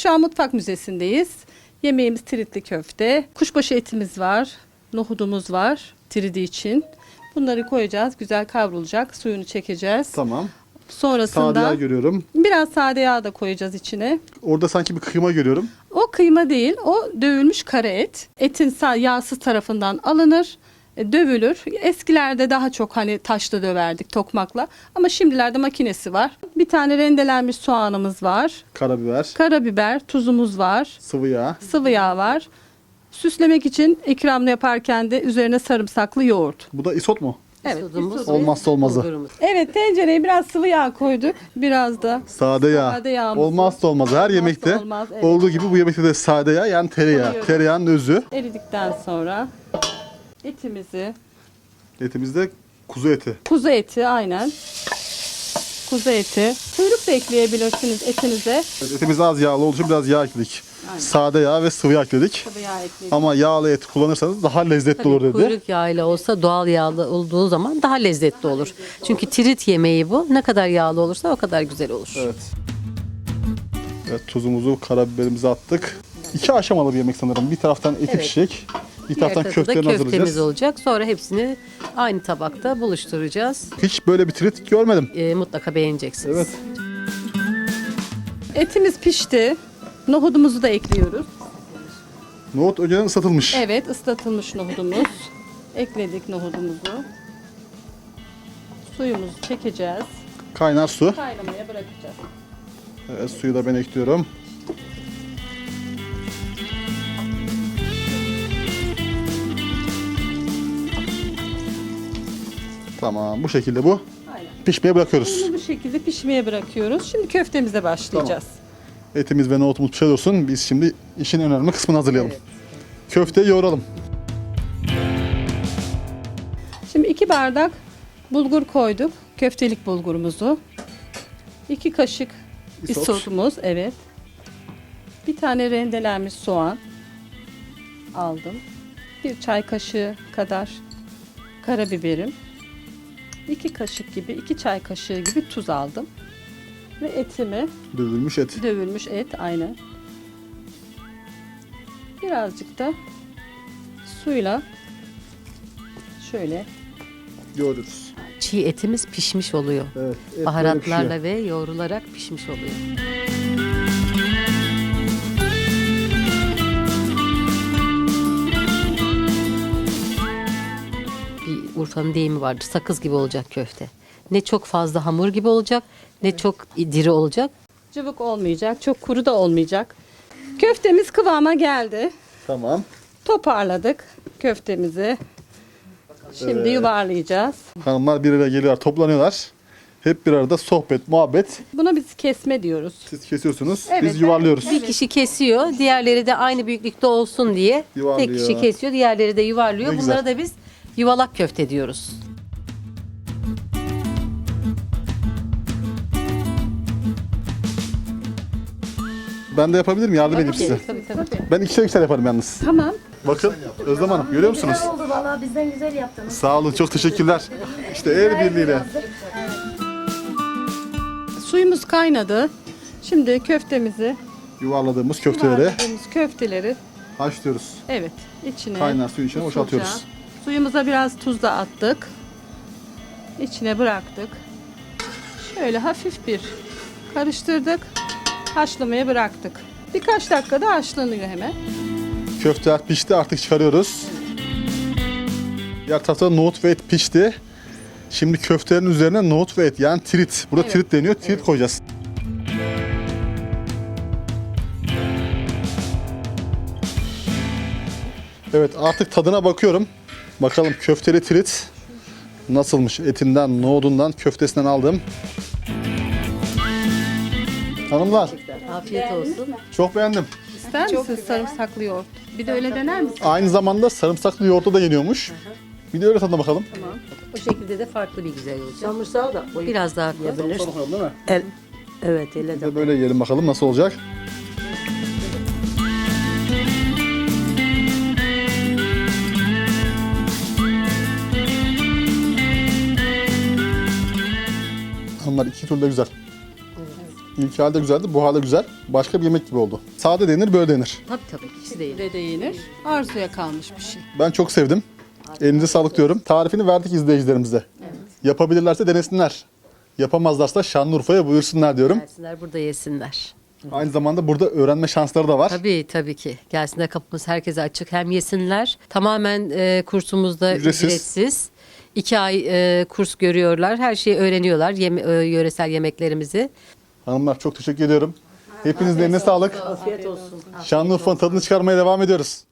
şu an mutfak müzesindeyiz. Yemeğimiz tritli köfte. Kuşbaşı etimiz var. Nohudumuz var tridi için. Bunları koyacağız. Güzel kavrulacak. Suyunu çekeceğiz. Tamam. Sonrasında Sade yağ görüyorum. biraz sade yağ da koyacağız içine. Orada sanki bir kıyma görüyorum. O kıyma değil, o dövülmüş kara et. Etin sa- yağsız tarafından alınır, dövülür. Eskilerde daha çok hani taşla döverdik tokmakla ama şimdilerde makinesi var. Bir tane rendelenmiş soğanımız var. Karabiber, Karabiber, tuzumuz var. sıvı yağ. Sıvı yağ var. Süslemek için ikramlı yaparken de üzerine sarımsaklı yoğurt. Bu da isot mu? Evet. Sodumuz isot. ve Olmazsa olmazı. bulgurumuz. Evet tencereye biraz sıvı yağ koyduk. Biraz da Sade yağ. Sade yağımızı- Olmazsa olmaz. Her Olmazsa yemekte olmaz, evet. olduğu gibi bu yemekte de sade yağ yani tereyağı. Koyuyoruz. Tereyağının özü. eridikten sonra etimizi Etimizde kuzu eti. Kuzu eti aynen. Kuzu eti. Kuyruk da ekleyebilirsiniz etinize. Evet, etimiz az yağlı olduğu için biraz yağ ekledik. Aynen. Sade yağ ve sıvı yağ ekledik. Sıvı yağ ekledik. Ama yağlı et kullanırsanız daha lezzetli olur dedi. Kuyruk yağıyla olsa doğal yağlı olduğu zaman daha lezzetli olur. Çünkü tirit yemeği bu. Ne kadar yağlı olursa o kadar güzel olur. Evet. Evet tuzumuzu, karabiberimizi attık. İki aşamalı bir yemek sanırım. Bir taraftan eti Evet. pişecek. Bir Diğer taraftan köftelerini köftemiz hazırlayacağız. olacak. Sonra hepsini aynı tabakta buluşturacağız. Hiç böyle bir trit görmedim. Ee, mutlaka beğeneceksiniz. Evet. Etimiz pişti. Nohudumuzu da ekliyoruz. Nohut önceden ısıtılmış. Evet ıslatılmış nohudumuz. Ekledik nohudumuzu. Suyumuzu çekeceğiz. Kaynar su. Kaynamaya bırakacağız. Evet, suyu da ben ekliyorum. Tamam bu şekilde bu. Aynen. Pişmeye bırakıyoruz. Bunu bu şekilde pişmeye bırakıyoruz. Şimdi köftemize başlayacağız. Etimiz ve nohutumuz pişer olsun. Biz şimdi işin en önemli kısmını hazırlayalım. Köfteyi yoğuralım. Şimdi iki bardak bulgur koyduk. Köftelik bulgurumuzu. İki kaşık Isot. isotumuz. Evet. Bir tane rendelenmiş soğan aldım. Bir çay kaşığı kadar karabiberim. İki kaşık gibi, iki çay kaşığı gibi tuz aldım. Ve etimi, Dövülmüş et. dövülmüş et aynen. Birazcık da suyla şöyle Yoğuruyoruz. Çiğ etimiz pişmiş oluyor. Evet. et böyle pişiyor. Baharatlarla ve yoğrularak pişmiş oluyor. Urfa'nın deyimi vardır. Sakız gibi olacak köfte. Ne çok fazla hamur gibi olacak, ne çok diri olacak. cıvık olmayacak, çok kuru da olmayacak. Köftemiz kıvama geldi. Tamam. Toparladık köftemizi. Şimdi Evet. yuvarlayacağız. Hanımlar bir araya geliyorlar, toplanıyorlar. Hep bir arada sohbet, muhabbet. Buna biz kesme diyoruz. Siz kesiyorsunuz, Evet, biz yuvarlıyoruz. Bir kişi kesiyor, diğerleri de aynı büyüklükte olsun diye Yuvarlıyor. tek kişi kesiyor, diğerleri de yuvarlıyor. Ne güzel. Bunlara da biz yuvalak köfte diyoruz. Ben de yapabilirim, yardım edeyim size. Tabii tabii. Ben ikişer ikişer yaparım yalnız. Tamam. Bakın Özlem Hanım görüyor musunuz? Güzel oldu valla bizden güzel yaptınız. Sağ olun çok teşekkürler. İşte el birliğiyle. Suyumuz kaynadı. Şimdi köftemizi, Yuvarladığımız köfteleri yuvarladığımız köfteleri haşlıyoruz. evet içine Kaynar suyun içine boşaltıyoruz. Suyumuza biraz tuz da attık. İçine bıraktık. Şöyle hafif bir karıştırdık. Haşlamaya bıraktık. Birkaç dakikada haşlanıyor hemen. Köfteler pişti artık çıkarıyoruz. Diğer tarafta nohut ve et pişti. Şimdi köftelerin üzerine nohut ve et yani trit. Burada Evet. trit deniyor. Trit koyacağız. Evet artık tadına bakıyorum. Bakalım köfteli trit nasılmış? Etinden, nohudundan, köftesinden aldım. Hanımlar Afiyet olsun. çok beğendim. İster misiniz sarımsaklı yoğurt? Bir de öyle dener misin? Aynı zamanda sarımsaklı yoğurtla da yeniyormuş. Bir de öyle tadına bakalım. Bu şekilde de farklı bir güzel olacak. Samırsağı da. Biraz daha koy. Sarımsak değil mi? El, evet öyle Bir de. de böyle yiyelim bakalım nasıl olacak. Onlar iki türlü de güzel. İlk halde güzeldi, bu halde güzel. Başka bir yemek gibi oldu. Sade denir, böyle denir. Tabii tabii ikisi de iyi. de yenir. Arzuya kalmış bir şey. Ben çok sevdim. Elinize sağlık diyorum. Tarifini verdik izleyicilerimize. Yapabilirlerse denesinler. Yapamazlarsa Şanlıurfa'ya buyursunlar diyorum. Gelsinler burada yesinler. Aynı zamanda burada öğrenme şansları da var. Tabii tabii ki. Gelsinler kapımız herkese açık. Hem yesinler. Tamamen e, kursumuzda Ücretsiz. ücretsiz. İki ay e, kurs görüyorlar. Her şeyi öğreniyorlar. Yeme- e, yöresel yemeklerimizi. Hanımlar çok teşekkür ediyorum. Hepinizin eline sağlık. Afiyet olsun. Şanlıurfa'nın tadını çıkarmaya devam ediyoruz.